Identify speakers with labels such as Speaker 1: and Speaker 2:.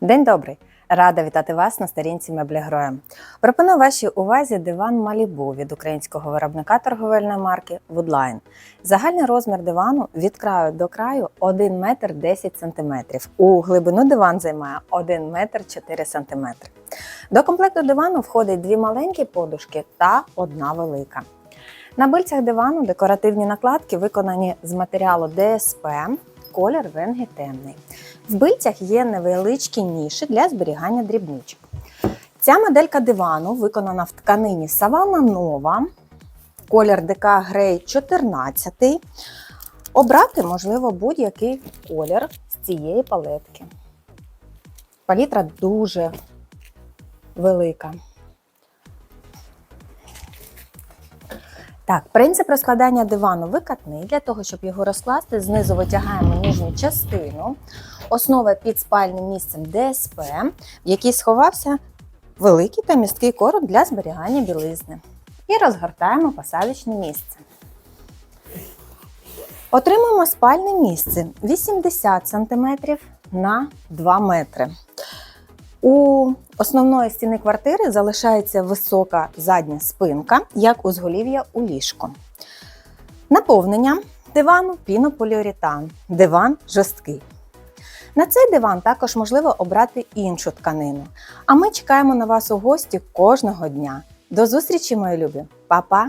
Speaker 1: День добрий! Рада вітати вас на сторінці меблі Гроя. Пропоную вашій увазі диван Малібу від українського виробника торговельної марки Woodline. Загальний розмір дивану від краю до краю 1 метр 10 см. У глибину диван займає 1 метр 4 см. До комплекту дивану входить дві маленькі подушки та одна велика. На бильцях дивану декоративні накладки виконані з матеріалу ДСП, колір венги темний. В бильцях є невеличкі ніші для зберігання дрібничок. Ця моделька дивану виконана в тканині Савана Нова, колір ДК Грей 14. Обрати можливо будь-який колір з цієї палетки. Палітра дуже велика. Так, принцип розкладання дивану викатний. Для того, щоб його розкласти, знизу витягаємо нижню частину. Основа під спальним місцем ДСП, в якій сховався великий та місткий короб для зберігання білизни. І розгортаємо посадочне місце. Отримуємо спальне місце 80 см на 2 метри. У основної стіни квартири залишається висока задня спинка, як узголів'я у ліжку. Наповнення дивану пінополіуретан. Диван жорсткий. На цей диван також можливо обрати іншу тканину. А ми чекаємо на вас у гості кожного дня. До зустрічі, мої любі! Па-па!